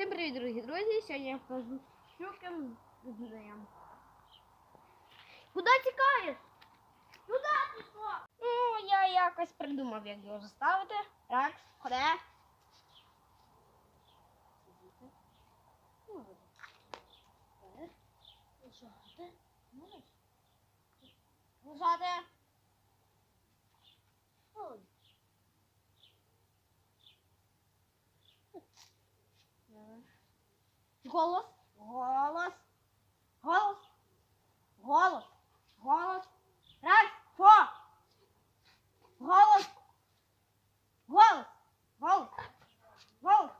Всім привіт, дорогі друзі! Сьогодні я покажу, ким знаємо. Куди тікаєш? Куди що? Ну, я якось придумав, як його заставити. Ракс, ходи. Лежати. Лежати. Голос, голос, голос, голос, голос. Раз, фо. Голос, голос, голос, голос.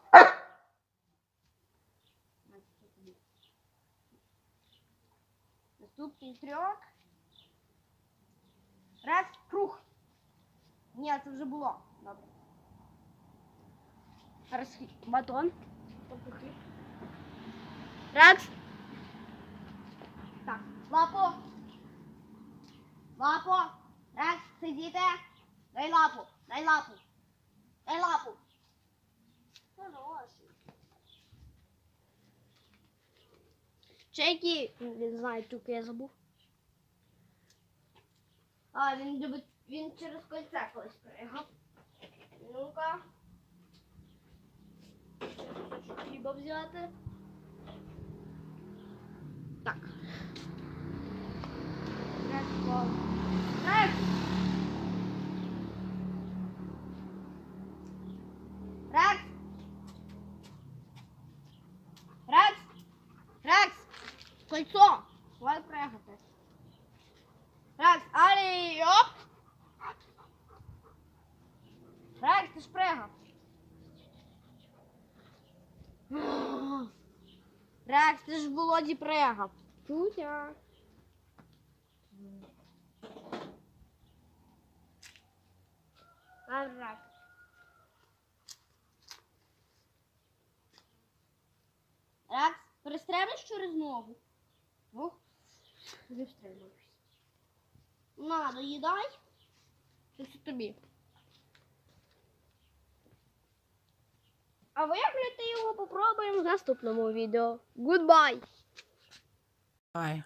Наступний трьох. Раз, круг. Ні, це вже було. Добре. Зараз батон. Попухи. Рекс. Так, лапу. Лапу. Рекс, сидіти. Дай лапу. Дай лапу. Дай лапу. Хороший. Чеки, він знає, тільки я забув. А, він любить, він через кольце колись пригав. Ну-ка. Хліба взяти. Так. Рекс, гол. Рекс! Рекс! Рекс! Кольцо! Давай пригати. Рекс, алі, оп! Рекс, ти ж пригав. Рекс, ти ж в Володі пригав. А Рекс. Рекс, перестрелиш через ногу. Ну, вистрелюєш. На, доїдай. Це тобі. А виявляти попробуємо в наступному відео. Goodbye! Bye.